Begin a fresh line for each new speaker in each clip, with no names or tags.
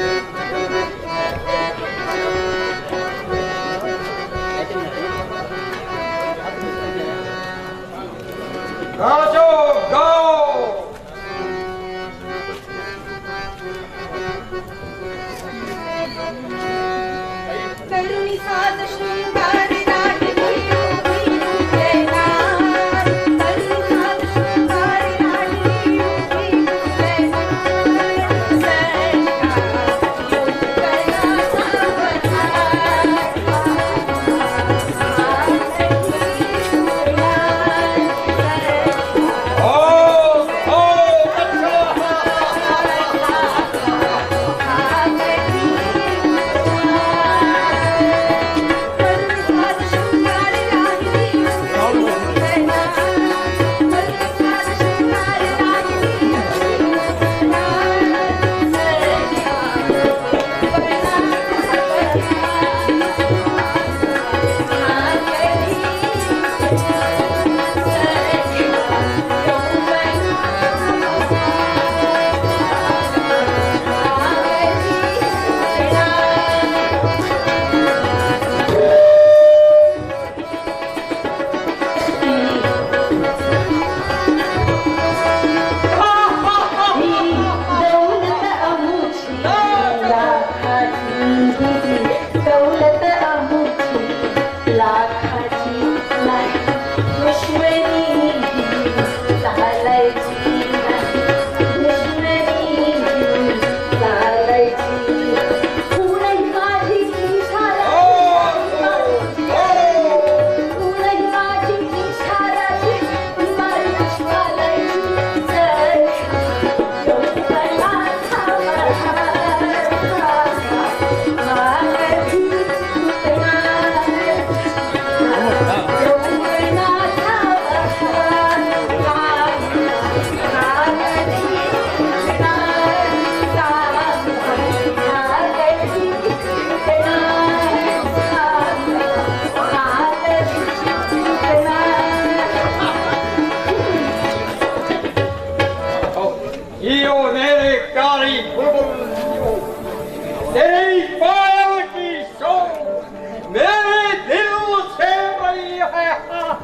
Thank you.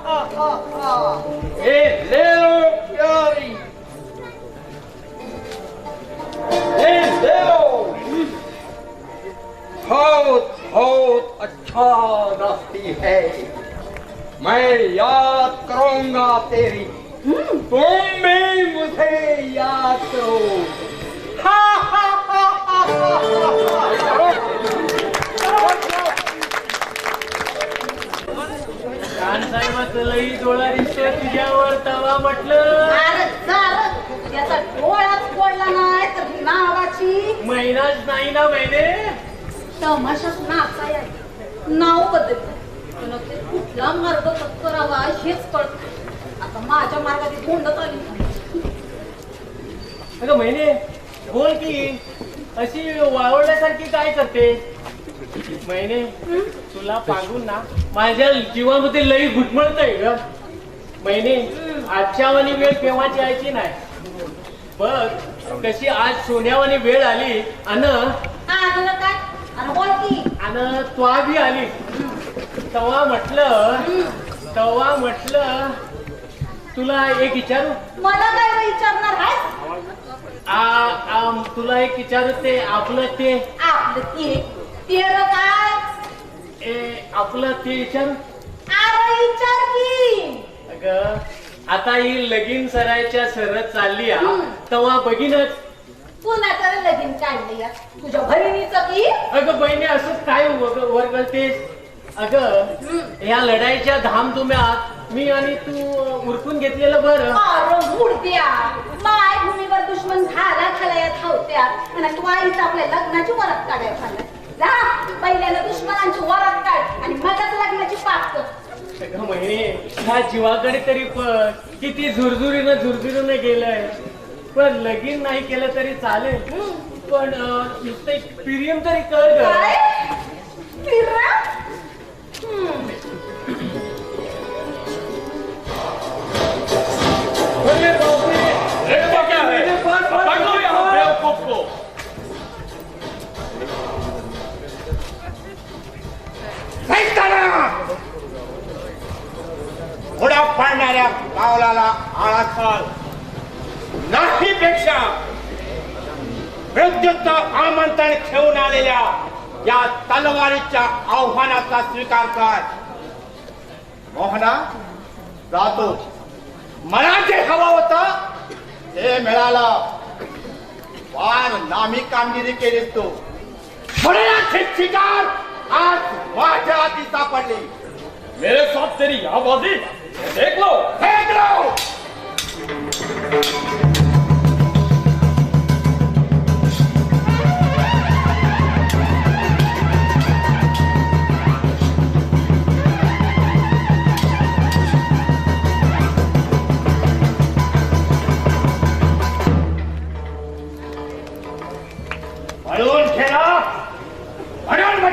हा, हा, हा, हा। ये ले लो प्यारी। ये ले लो बहुत बहुत अच्छा नाचती है। मैं याद करूंगा तेरी। तुम भी मुझे याद करो। हा, हा, हा, हा, हा, हा, हा.
कानसाहेबाचं लई डोळा दिसतोय तुझ्यावर तवा म्हटलं.
अरे चाल याचा डोळाच पडला नाही तर नावाची
महिनाच नाही ना महिने.
तमाशात नाचाय. नाव बदल. ते कुठला मार्ग करावा हेच कळत आता माझ्या मार्गात कोंडत आली
अगं महिने बोल की अशी वावरल्यासारखी काय करते महिने तुला पांगून ना माझ्या जीवामध्ये लई घुटमळतय ग. महिने आजच्या वाली वेळ केव्हाची यायची नाही. बघ कशी आज सोन्यावानी वेळ आली अन अन त्वा बी आली. तवा म्हटलं तवा म्हटलं तुला एक विचारू?
मला काय विचारणार आहे
तुला एक विचारू ते आपलं ते?
आपलं ते. तेर काय?
ए, आपलं ते विचारू.
अरे विचार की.
अगं आता ही लगीन सरायच्या सरत चालली आ. तवा बघीनच.
पुन्हा तर लगीन काढले या तुझ्या बहिणीचं की?
अगं बहिणी असंच काय वग- वरगळतेस अगं या लढाईच्या धामधुम्यात मी आणि तू उरकून घेतलेलं बरं.
अरे मुडद्या माय भूमीवर दुश्मन झाला खाला धावत्यात आणि तू आईच आपल्या लग्नाची वरात काढायला जा. पहिल्याला दुश्मनांची वरात काढ आणि मगच लग्नाची पाक कर.
अगं महिने ह्या जीवाकडे तरी पण किती झुरझुरीनं झुरझुरीनं गेलंय. पण लगीन नाही केलं तरी चालेल. पण अं, नुसतं एक प्रियम तरी कर ग.
काय? फिरा हम्म.
अरे बापरे! अरे बापरे! मेरे घोडा पाडणाऱ्या
पावलाला आळा खाल नाहीपेक्षा विद्युत आमंत्रण ठेवून आलेल्या या तलवारीच्या आव्हानाचा स्वीकार कर. मोहना जातो. मला जे हवं होत ते मिळालं. फार नामी कामगिरी केली तो. म्हणूनच शिकार आज माझ्या हाती सापडली.
मेरे साथ तेरी यहाँ बाजी देख लो।
Fake low!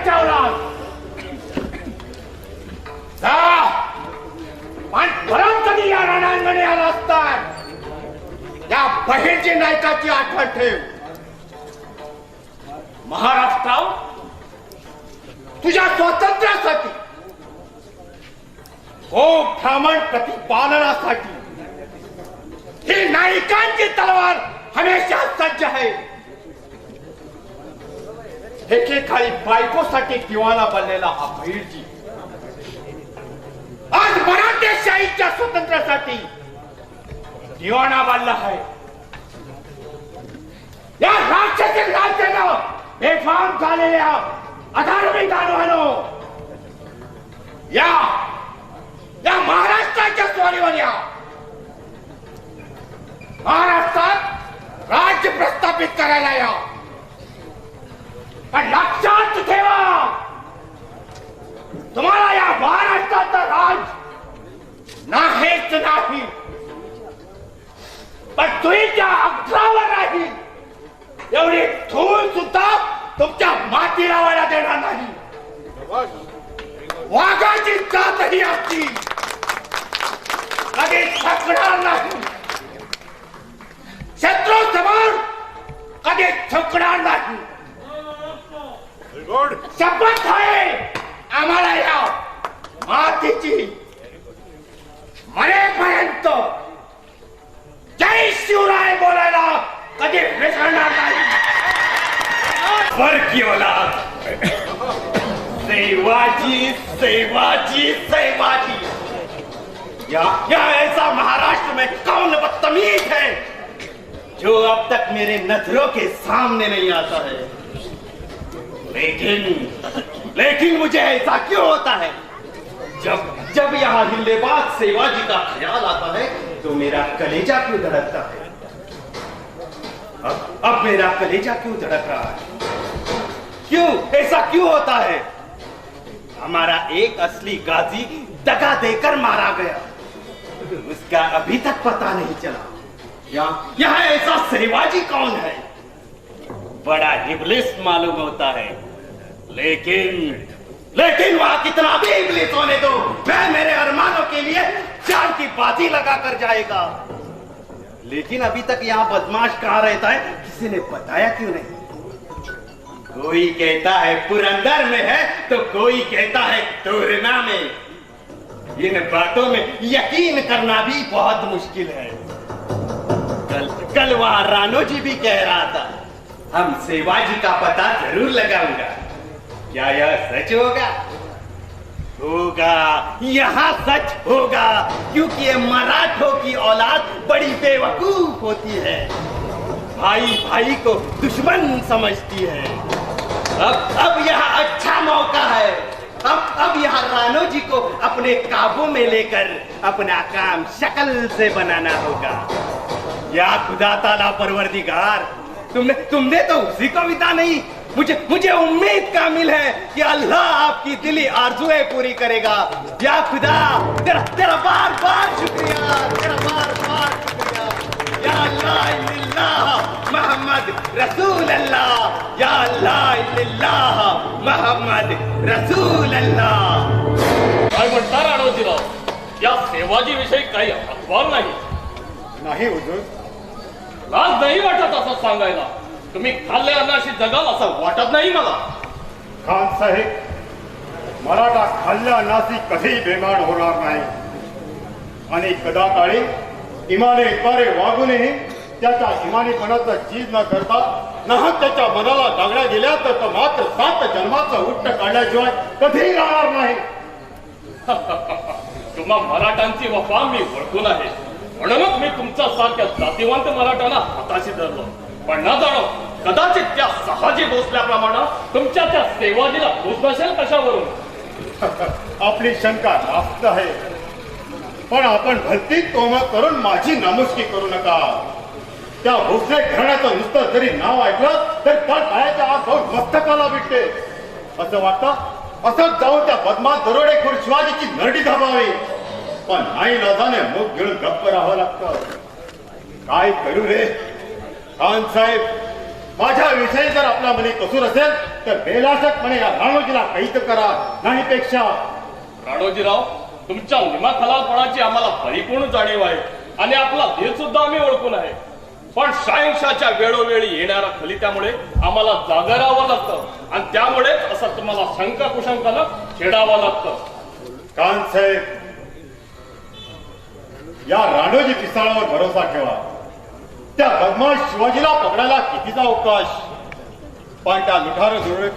म्हणून बचावला जा परत कधी या रणांगणे आला असतात? या बहिणची नायकाची आठवण ठेव. महाराष्ट्रात तुझ्या स्वातंत्र्यासाठी हो भ्रमण प्रतिपालनासाठी ही नायिकांची तलवार हमेशा सज्ज आहे. एकेकाळी बायकोसाठी दिवाना बनलेला हा भैरजी आज मराठेशाहीच्या स्वातंत्र्यासाठी दिवाना बांधला आहे. या राक्षसी राज्यानं बेफाम झालेल्या अधार्मिक दानवानो या या महाराष्ट्राच्या स्वारीवर या. महाराष्ट्रात राज्य प्रस्थापित करायला या. माती लावायला देणार नाही. वाघाची जातही असती. कधी थकणार नाही. शत्रू समोर कधी थकणार नाही. शपथ आहे आम्हाला या मातीची. मरेपर्यंत जय शिवराय बोलायला कधी विसरणार नाही. वर की औलाद सेवाजी सेवाजी सेवाजी। या क्या ऐसा महाराष्ट्र में कौन बदतमीज है, जो अब तक मेरे नज़रों के सामने नहीं आता है? लेकिन लेकिन मुझे ऐसा क्यों होता है? जब जब यहाँ हिल्लेबाज सेवाजी का ख्याल आता है तो मेरा कलेजा क्यों धड़कता है? अब अब मेरा कलेजा क्यों धड़क रहा है? क्यों? ऐसा क्यों होता है? हमारा एक असली गाजी दगा देकर मारा गया। उसका अभी तक पता नहीं चला। यहाँ यहाँ ऐसा सेवाजी कौन है? बड़ा इबलिस मालूम होता है। लेकिन लेकिन वहाँ कितना भी इबलिस होने दो मैं मेरे अरमानों के लिए जान की बाजी लगा कर जाएगा। लेकिन अभी तक यहाँ बदमाश कहाँ रहता है? किसी ने बताया क्यों नहीं? कोई कहता है पुरंदर में है तो कोई कहता है तोरना में। इन बातों में यकीन करना भी बहुत मुश्किल है। कल कल वहाँ रानो जी भी कह रहा था, हम सेवा जी का पता ज़रूर लगाऊँगा। क्या यह सच होगा? होगा, यहाँ सच होगा, क्योंकि ये मराठों की औलाद बड़ी बेवकूफ़ होती है। भाई भाई को दुश्मन समझती है। अब अब यह अच्छा मौका है। अब अब यहाँ रानो जी को अपने काबू में लेकर अपना काम शक्ल से बनाना होगा। या खुदा ताला परवरदिगार, तुमने तुमने तो उसी को विदा नहीं। मुझे मुझे उम्मीद कामिल है कि अल्लाह आपकी दिली आरजुएँ पूरी करेगा। या खुदा, तेरा तेरा रसूल अल्लाह या अल्लाह इल्लल्लाह मोहम्मद रसूल अल्लाह
काय म्हणता राणोजीराव या सेवाजी विषयी काही अखबार नाही.
नाही हुजूर.
लाज नाही वाटत असं सांगायला. तुम्ही खाल्ल्या अन्नाशी जगाल असं वाटत नाही मला.
खान साहेब मराठा खाल्ल्या अन्नाशी कधीही बेमान होणार नाही. आणि कदा काळी इमाने इतवारे वागूनही त्याच्या इमानीपणाचा चीज न करता नाहक त्याच्या मनाला दागड्या दिल्या तर तो मात्र सात जन्माचं उट्ट काढल्याशिवाय कधीही राहणार नाही.
तुम्हा मराठांची वफा मी ओळखून आहे. म्हणूनच मी तुमच्या सारख्या जातीवंत मराठांना हाताशी धरलो. पण न जाणो कदाचित त्या सहाजी भोसल्याप्रमाणे तुमच्या त्या सेवाजीला भूत नसेल कशावरून?
आपली शंका रास्त आहे. पण आपण भलती तोम करून माझी नामुष्की करू नका. त्या भोसले घराण्याचं नुसतं जरी नाव ऐकलं तर त्या टाळ्याच्या आत जाऊन मस्तकाला भेटते. असं वाटतं असंच जाऊन त्या बदमाश दरोडेखोर शिवाजीची नरडी धाबावी पण नाही लाजाने मुख घेऊन गप्प राहावं लागतं. काय करू रे खान साहेब माझ्या विषयी जर आपला मनी कसूर असेल तर बेलाशकपणे या राणोजीला कैद करा नाही पेक्षा.
राणोजीराव तुमच्या निमाखलालपणाची आम्हाला परिपूर्ण जाणीव आहे आणि आपला धीर सुद्धा आम्ही ओळखून आहे. पण सायंशाच्या वेळोवेळी येणाऱ्या खलित्यामुळे आम्हाला जागरावं लागतं. आणि त्यामुळे असं तुम्हाला शंका कुशंकाला खेळावं लागतं.
कान साहेब या राणोजी पिसाळावर भरोसा ठेवा. त्या बदमाश शिवाजीला पकडायला कितीचा अवकाश? पण त्या लुठार दुरळे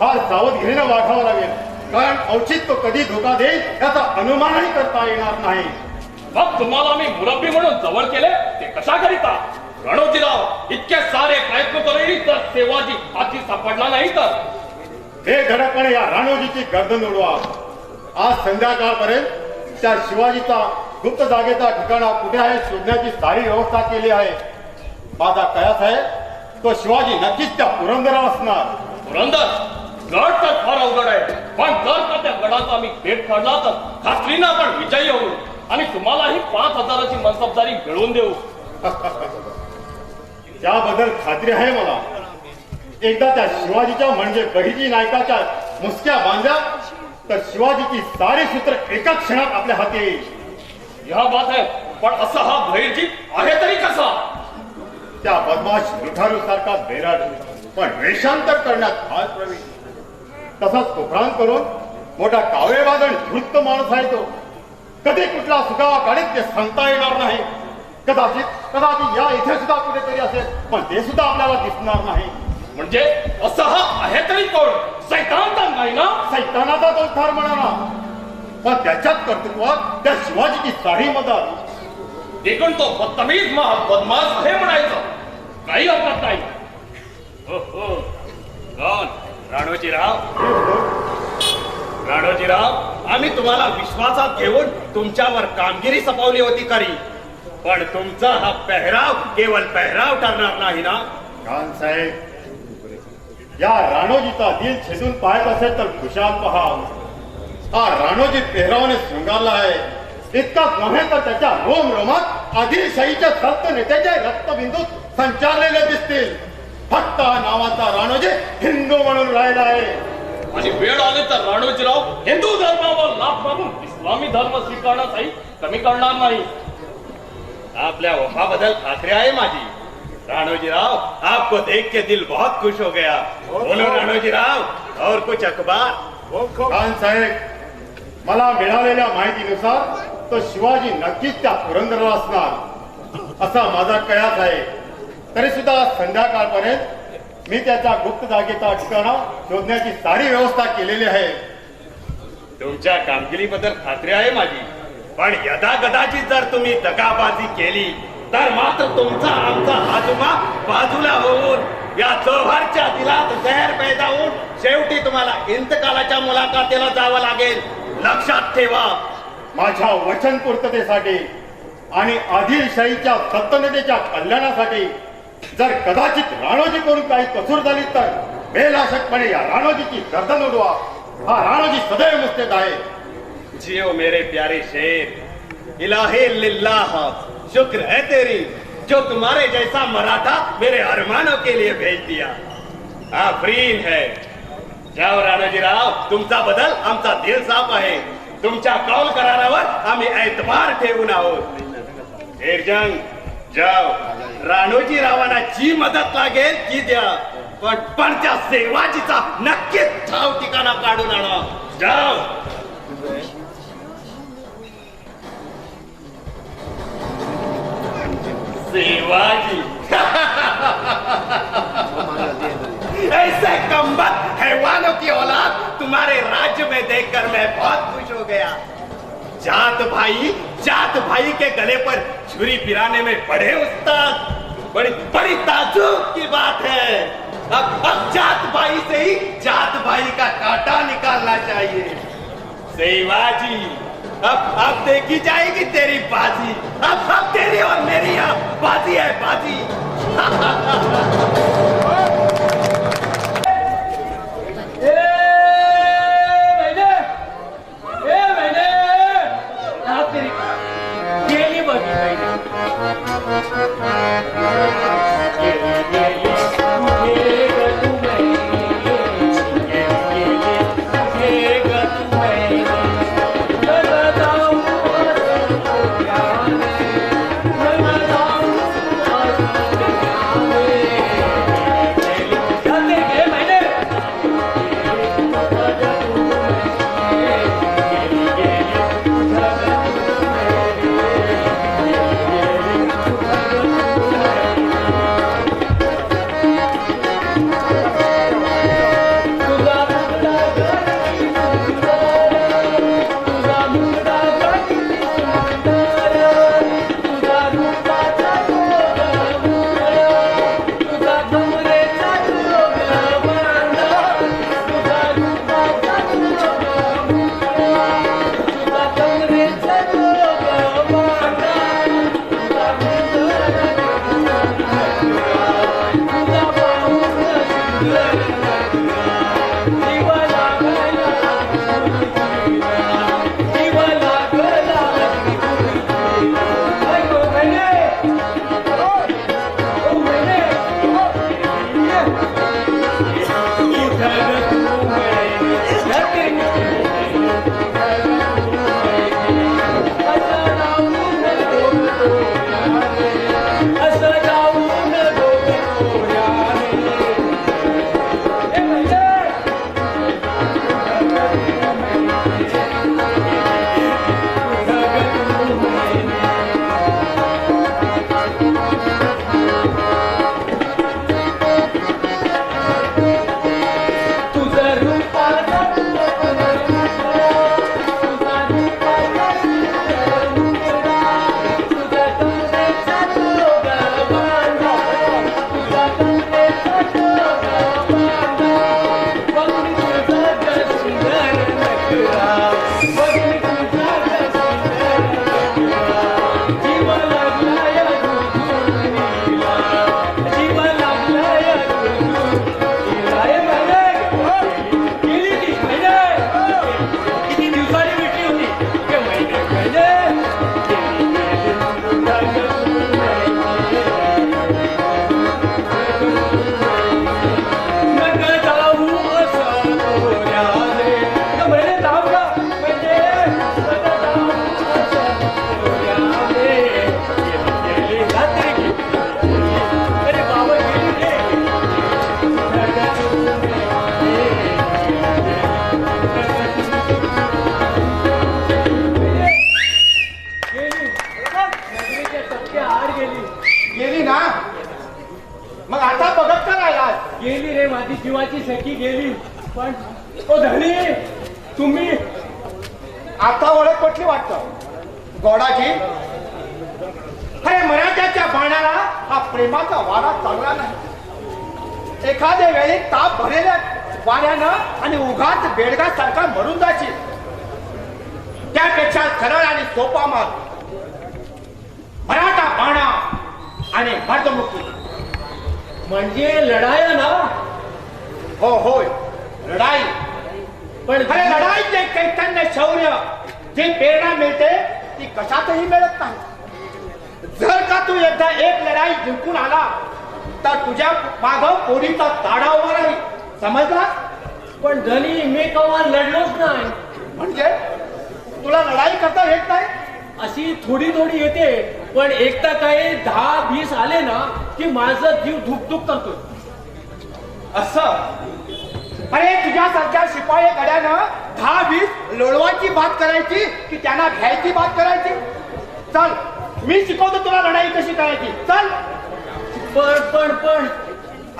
फार सावधगिरीनं वागावं लागेल. कारण औचित्य कधी धोका देईल याचा अनुमानही करता येणार नाही.
मग तुम्हाला मी मुरब्बी म्हणून जवळ केले ते कशा करिता? रणोजीराव इतके सारे प्रयत्न करूनही तर सेवाजी हाती सापडला नाही तर?
बेधडकपणे या राणोजीची गर्दन उडवा आज संध्याकाळपर्यंत त्या शिवाजीचा गुप्त जागेचा ठिकाणा कुठे आहे शोधण्याची सारी व्यवस्था केली आहे. माझा कयास आहे तो शिवाजी नक्कीच त्या पुरंदरात असणार.
पुरंदर गड तर फार अवघड आहे. पण जर का त्या गडाचा आम्ही भेट काढला तर खात्रीनं आपण विजयी होऊ. आणि तुम्हालाही पाच हजाराची मनसबदारी मिळवून देऊ.
त्याबद्दल खात्री आहे मला. एकदा त्या शिवाजीच्या म्हणजे बहिजी नायकाच्या मुसक्या बांधल्या तर शिवाजीची सारी सूत्र एका क्षणात आपल्या हाती येईल.
ह्या बात आहे पण असा हा भैरजी आहे तरी कसा?
त्या बदमाश लुठारू सारखा बेराड पण वेषांतर करण्यात फार प्रवीण. तसाच पोखरान करून मोठा कावळेवादन धृत माणूस आहे तो. कधी कुठला सुगावा काढेल ते सांगता येणार नाही. कदाचित कदाचित या इथे सुद्धा कुठेतरी असेल पण ते सुद्धा आपल्याला दिसणार नाही.
म्हणजे असा हा आहे तरी कोण? सैतानाचा नाही ना
सैतानाचा तो ठार म्हणाला पण त्याच्यात कर्तृत्वात त्या शिवाजीची सारी मदत.
एकूण तो बदतमीज महा बदमाश हे म्हणायचं. काही हरकत नाही. हो हो. कोण राणोजीराव. राणोजीराव. आम्ही तुम्हाला विश्वासात घेऊन तुमच्यावर कामगिरी सपावली होती खरी. पण तुमचा हा पेहराव केवळ पेहराव ठरणार नाही ना?
खान साहेब या राणोजीचा दिल छेदून पाहत असेल तर खुशाल पहा. हा राणोजी पेहरावने शृंगारला आहे. इतकाच नव्हे तर त्याच्या रोम रोमात आदिलशाहीच्या संत नेत्याचे रक्तबिंदू संचारलेले दिसतील. फक्त नावाचा राणोजी हिंदू म्हणून राहिला आहे.
आणि वेळ आली तर राणोजीराव हिंदू धर्मावर लाभ मारून इस्लामी धर्म स्वीकारण्यासही कमी करणार नाही.
आपल्या वफाबद्दल खात्री आहे माझी. राणोजीराव आपको देख के दिल बहुत खुश हो गया. बोलो राणोजीराव और कुछ अखबार?
खान साहेब मला मिळालेल्या माहितीनुसार तो शिवाजी नक्कीच त्या पुरंदरला असणार. असा माझा कयास आहे. तरी सुद्धा संध्याकाळपर्यंत मी त्याच्या गुप्त जागेचा ठिकाणा शोधण्याची सारी व्यवस्था केलेली आहे.
तुमच्या कामगिरीबद्दल खात्री आहे माझी. पण यदा कदाचित जर तुम्ही दगाबाजी केली तर मात्र तुमचा आमचा आजोबा बाजूला होऊन या चौहारच्या दिलात जहर पैदा होऊन शेवटी तुम्हाला इंतकालाच्या मुलाखतीला जावं लागेल. लक्षात ठेवा.
माझ्या वचन पूर्ततेसाठी आणि आदिलशाहीच्या सत्तनतेच्या कल्याणासाठी जर कदाचित राणोजी करून काही कसूर झाली तर बेलाशकपणे या राणोजीची गर्दन उडवा. हा राणोजी सदैव मुस्तेद आहे.
जियो मेरे प्यारे शेर इलाहे लिल्लाह शुक्र है तेरी जो तुम्हारे जैसा मराठा मेरे अरमानों के लिए भेज दिया। आफरीन है। जाओ राणाजी राव तुमचा बदल आमचा दिल साफ आहे. तुमच्या कौल करारावर आम्ही ऐतबार ठेवून आहोत. शेरजंग जाओ। राणोजी रावांना जी मदत लागेल ती द्या. पण त्या सेवाजीचा नक्कीच ठाव ठिकाणा काढून आण. जाओ. सेवाजी.
ऐसे कम्बत हैवानों की औलाद तुम्हारे राज्य में देखकर मैं बहुत खुश हो गया। जात भाई जात भाई के गले पर छुरी पिराने में बड़े उस्ताद। बड़ी बड़ी ताजुब की बात है। अब अब जात भाई से ही जात भाई का कांटा निकालना चाहिए। सेवाजी, अब अब देखी जाएगी तेरी बाजी। अब अब तेरी और मेरी यहाँ बाजी है बाजी।
एखाद्या वेळी ताप भरलेल्या वाऱ्यानं आणि उघात बेडगासारखा मरून जाशील. त्यापेक्षा सरळ आणि सोपा मार्ग. मराठा बाणा आणि मर्दमुखी
म्हणजे लढाया ना?
हो होय. लढाई.
पण
अरे लढाई जे चैतन्य शौर्य जी प्रेरणा मिळते ती कशातही मिळत नाही. जर का तू एकदा एक लढाई जिंकून आला तर तुझ्या माग पोरीचा ताडा उभा राहील. समजला?
पण धनी मी कवा लढलोच नाही.
म्हणजे? तुला लढाई करता येत नाही?
अशी थोडी थोडी येते पण एकदा काही दहा वीस आले ना की माझं जीव धुकधुक करतो
असं? अरे तुझ्यासारख्या शिपाई गड्यानं दहा वीस लोळवाची बात करायची की त्यांना घ्यायची बात करायची? चल मी शिकवतो तुला लढाई कशी करायची. चल!
पण पण पण.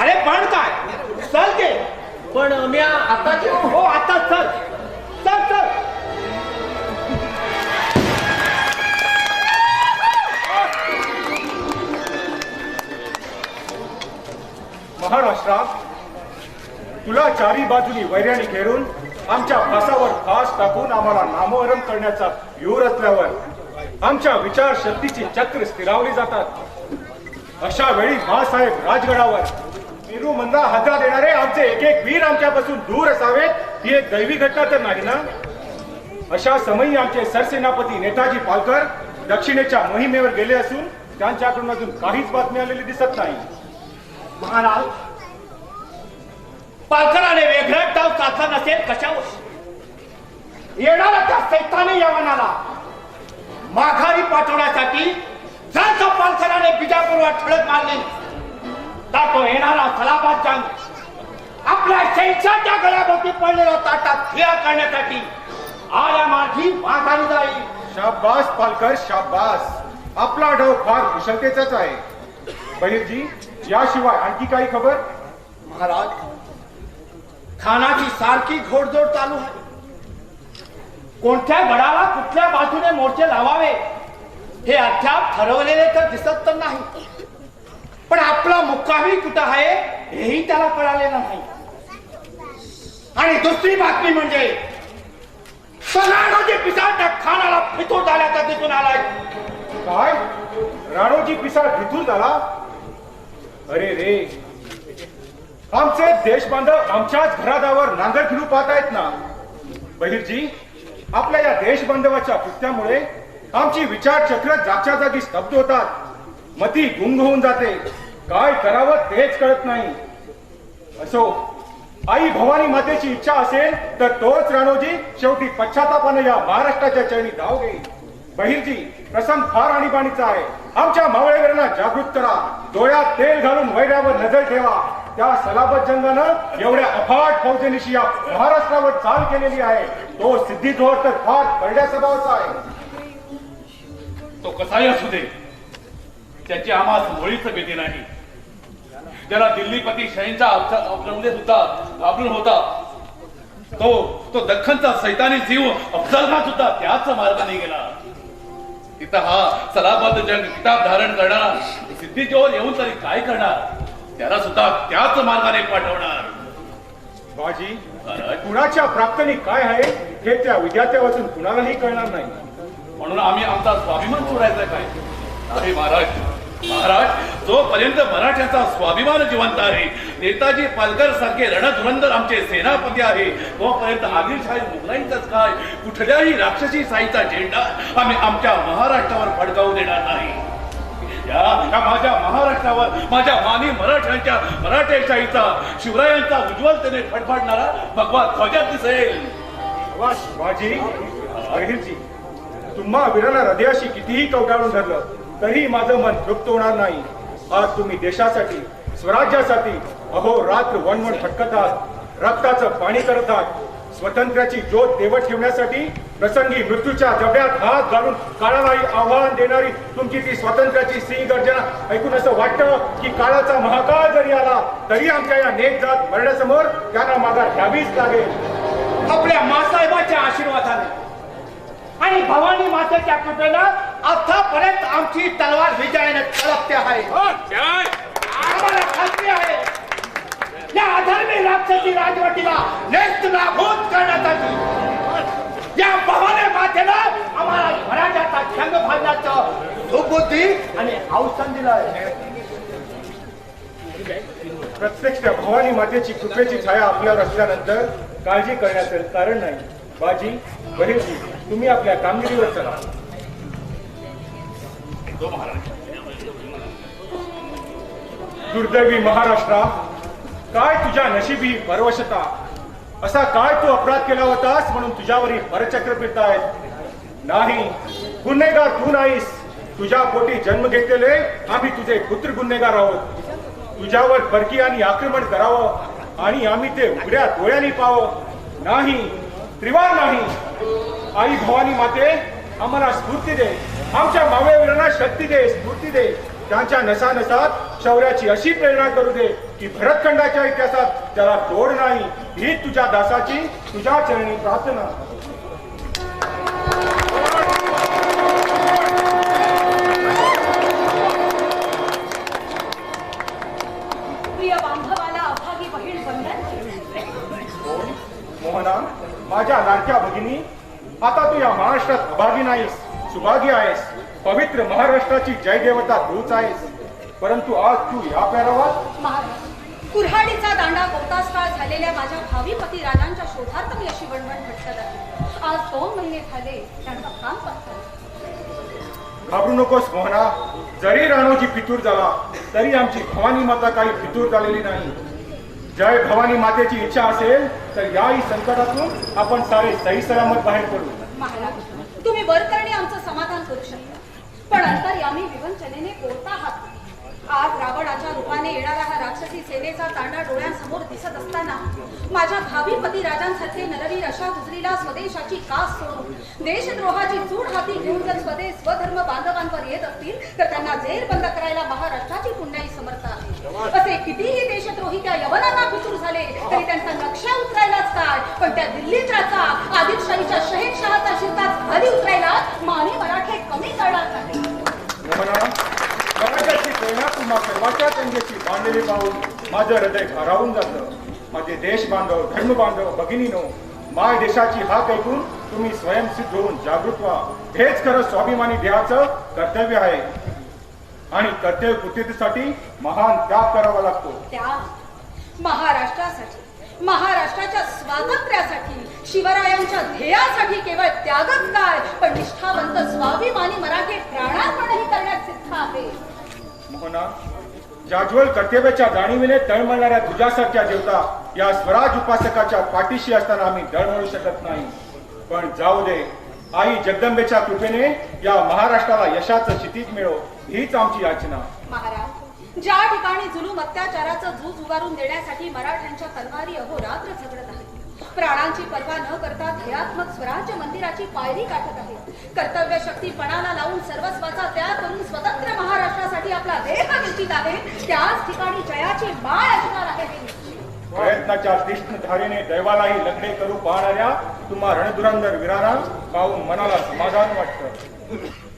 अरे पण काय? चल ते.
पण मी आता
हो आता चल. चल चल.
महाराष्ट्रात तुला चारी बाजूनी वैराणी घेरून आमच्या फासावर फास टाकून आम्हाला नामोहरण करण्याचा व्यूह रचल्यावर आमच्या विचार शक्तीची चक्र स्थिरावली जातात. अशा वेळी मासाहेब राजगडावर मेरू मंदा हजा देणारे आमचे एक एक वीर आमच्यापासून दूर असावेत ही एक दैवी घटना तर नाही ना? अशा समयी आमचे सरसेनापती नेताजी पालकर दक्षिणेच्या मोहिमेवर गेले असून त्यांच्याकडून अजून काहीच बातमी आलेली दिसत नाही.
महाराज पालकराने वेगळं डाव साधला नसेल कशावर? येणारा त्या या मनाला माघारी पाठवण्यासाठी जर का पालकराने बिजापूरवर ठळक मारले. तर तो येणारा सलाबाद जंग आपल्या शैक्षाच्या गळ्याभोवती पडलेला ताटात क्रिया करण्यासाठी. आल्या माझी माघारी जाईल.
शाबास पालकर शाबास. आपला डाव फार कुशलतेचाच आहे. बहिरजी याशिवाय आणखी काही खबर?
महाराज खानाची सारखी घोडदौड चालू आहे. कोणत्या गडाला कुठल्या बाजूने मोर्चे लावावे? हे अद्याप ठरवलेले तर दिसत तर नाही. पण आपला मुक्कामी कुठं आहे हेही त्याला कळालेलं नाही. आणि दुसरी बातमी म्हणजे राणोजी पिसाळ त्या खानाला फितूर झाल्याचा दिसून आलाय.
काय? राणोजी पिसाळ फितूर झाला? अरे रे. आमचे देश बांधव आमच्याच घरादावर नांगर फिरू पाहतायत ना. बहिरजी आपल्या या देश बांधवाच्या कृत्यामुळे आमची विचारचक्र जागच्या जागी स्तब्ध होतात. मती गुंग होऊन जाते. काय करावं तेच कळत नाही. असो आई भवानी मातेची इच्छा असेल तर तोच राणोजी शेवटी पश्चातापाने या महाराष्ट्राच्या चरणी धाव घेईल. बहिरजी प्रसंग फार आणीबाणीचा आहे. आमच्या मावळेकरांना जागृत करा. डोळ्यात तेल घालून वैऱ्यावर नजर ठेवा. त्या सलाबत जंगानं एवढ्या अफाट फौजेनिशी या महाराष्ट्रावर चाल केलेली आहे. तो सिद्धी जोहर तर फार करड्या स्वभावाचा आहे.
तो कसाही असू दे. त्याची आम्हास मुळीच भीती नाही. ज्याला दिल्लीपती शहींचा अवलंबले सुद्धा घाबरून होता तो तो दख्खनचा सैतानी जीव अफजल खान सुद्धा त्याच मार्गाने गेला. तिथं हा सलाबत जंग किताब धारण करणारा सिद्धी जोर येऊन तरी काय करणार? त्याला सुद्धा त्याच मार्गाने पाठवणार.
बाजी कुणाच्या प्राप्तनी काय आहे हे त्या विद्यार्थ्या वाचून कुणालाही कळणार नाही.
म्हणून आम्ही आमचा स्वाभिमान सोडायचा काय? नाही महाराज महाराज जोपर्यंत मराठ्याचा स्वाभिमान जिवंत आहे नेताजी पालकर सारखे रणधुरंदर आमचे सेनापती आहे तोपर्यंत आदिलशाही मुघलांचाच काय? कुठल्याही राक्षसी साईचा झेंडा आम्ही आमच्या महाराष्ट्रावर फडकावू देणार नाही. या माझ्या महाराष्ट्रावर माझ्या मानी मराठ्यांच्या मराठेशाहीचा शिवरायांचा उज्ज्वलतेने फडफडणारा भगवा ध्वजा दिसेल.
अहिरजी. तुम्हा वीराला हृदयाशी कितीही कवटाळून धरलं तरी माझं मन तृप्त होणार नाही. आज तुम्ही देशासाठी स्वराज्यासाठी अहो रात्र वणवण फटकतात रक्ताचं पाणी करत आहात. स्वतंत्र्याची ज्योत देवत ठेवण्यासाठी प्रसंगी मृत्यूच्या जबड्यात हात घालून काळालाही आव्हान देणारी तुमची ती स्वातंत्र्याची सिंह गर्जना. ऐकून असं वाटतं की काळाचा महाकाळ जरी आला तरी आमच्या या नेक जात मरण्यासमोर त्यांना माघार घ्यावीच लागेल.
आपल्या मासाहेबाच्या आशीर्वादाने. आणि भवानी मातेच्या कृपेनं आतापर्यंत आमची तलवार विजयाने तळपते आहे. आम्हाला खात्री आहे. या अधर्मी राक्षसी राजवटीला नेस्त नाबूद करण्यासाठी या भवानी मातेला आम्हाला स्वराज्याचा छंग भाजण्याचं सुबुद्धी आणि अवसन दिलंय
प्रत्यक्ष भवानी मातेची कृपेची छाया आपल्यावर असल्यानंतर काळजी करण्याचं कारण नाही. बाजी बहिरजी तुम्ही आपल्या कामगिरीवर चला. दुर्दैवी महाराष्ट्रा काय तुझ्या नशिबी परवशता असा काय तू अपराध केला होतास म्हणून तुझ्यावरही परचक्र फिरतायत? नाही गुन्हेगार तू नाहीस. तुझ्या पोटी जन्म घेतलेले आम्ही तुझे पुत्र गुन्हेगार आहोत. तुझ्यावर परकीयांनी आक्रमण करावं आणि आम्ही ते उघड्या डोळ्याने पाहावं नाही त्रिवार नाही. आई भवानी माते आम्हाला स्फूर्ती दे. आमच्या मावळ्यावीरांना शक्ती दे स्फूर्ती दे. त्यांच्या नसा नसात शौर्याची अशी प्रेरणा करू दे की भरतखंडाच्या इतिहासात त्याला तोड नाही. ही तुझ्या दासाची तुझ्या चरणी प्रार्थना. नाहीस सुभागी आहेस. पवित्र महाराष्ट्राची जय देवता तूच आहेस. परंतु आज तू या पेरावर
महाराज कुऱ्हाडीचा दांडा बहुतास काळ झालेल्या माझ्या भावी पती राजांच्या शोधार्थ मी अशी वणवण भटकत आहे आज दोन महिने झाले त्यांचा काम पत्करला.
घाबरू नकोस मोहना. जरी राणोजी फितूर झाला तरी आमची भवानी माता काही फितूर झालेली नाही. जय भवानी मातेची इच्छा असेल तर याही संकटातून आपण सारे सही सलामत बाहेर पडू.
महाराज तुम्ही वरकरणी आमचं समाधान करू शकता. पण अंतर्यामी विवंचनेने बोलता आहात आज रावणाच्या रूपाने येणारा हा राक्षसी दिसत असताना माझ्या भावी पती राजांसारखे नरवीर अशा गुजरीला स्वदेशाची कास सोडून देशद्रोहाची चूड हाती घेऊन जर स्वदेश स्वधर्म बांधवांवर येत असतील तर त्यांना जेर बंद करायला महाराष्ट्राची पुण्याई समर्थ आहे. असे कितीही देशद्रोही त्या यवनांना फितूर झाले तरी त्यांचा नक्षा उतरायलाच काय? पण त्या दिल्लीच्या आदिलशाहीच्या शहेनशहाचा शिरताच खाली उतरायला माने मराठे कमी करणार नाही.
मोहना प्रेरणा तुम्हा सर्वांच्या त्यांच्याशी बांधलेली पाहून माझं हृदय भारावून जातं. माझे देश बांधव धर्म बांधव भगिनीनो माय देशाची हाक ऐकून तुम्ही स्वयंसिद्ध होऊन जागृत व्हा. हेच खरं स्वाभिमानी देहाचं कर्तव्य आहे. आणि कर्तव्य पूर्तीसाठी महान त्याग करावा लागतो.
त्या महाराष्ट्रासाठी महाराष्ट्राच्या स्वातंत्र्यासाठी शिवरायांच्या ध्येयासाठी केवळ त्यागच काय पण निष्ठावंत स्वाभिमानी मराठी प्राणार्पणही करण्यात सिद्ध आहे
मोहना जाज्वल कर्तव्याच्या जाणीवेने तळमळणाऱ्या तुझ्यासारख्या देवता या स्वराज उपासकाच्या पाठीशी असताना आम्ही दळमळू शकत नाही. पण जाऊ दे. आई जगदंबेच्या कृपेने या महाराष्ट्राला यशाचं क्षितिज मिळो हीच आमची याचना.
महाराज ज्या ठिकाणी जुलूम अत्याचाराचं झूज उभारून देण्यासाठी मराठ्यांच्या तलवारी अहोरात्र झगडत प्राणांची पर्वा न करता ध्येयात्मक स्वराज्य मंदिराची पायरी गाठत आहे. कर्तव्य शक्ती पणाला लावून सर्वस्वाचा त्याग करून स्वतंत्र महाराष्ट्रासाठी आपला देह निश्चित आहे. त्याच ठिकाणी जयाची माळ असणार आहे.
प्रयत्नाच्या तीक्ष्ण धारेने दैवालाही लग्ने करू पाहणाऱ्या तुम्हा रणधुरंधर वीरांना पाहून मनाला समाधान वाटतं.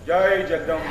जय जगदंब.